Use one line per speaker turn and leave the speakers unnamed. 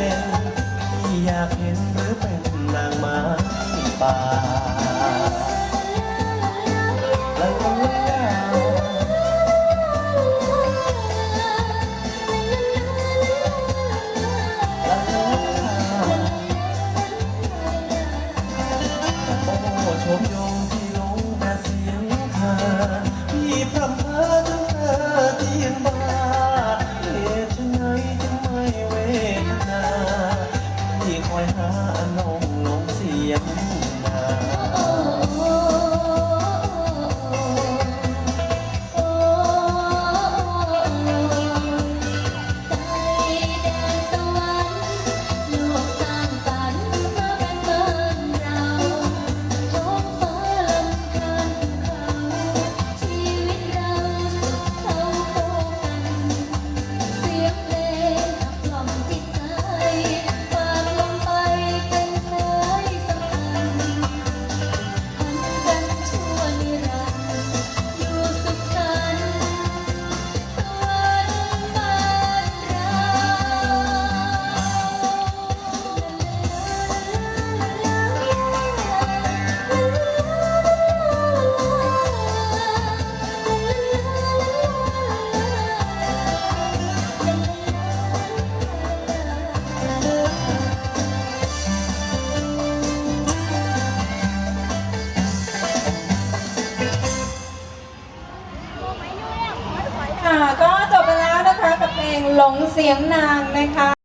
ด่นที่อยากเห็นหรือเป็นนางไม้ป่า
ก็จบไปแล้วนะคะกับเพลงหลงเสียงนางนะคะ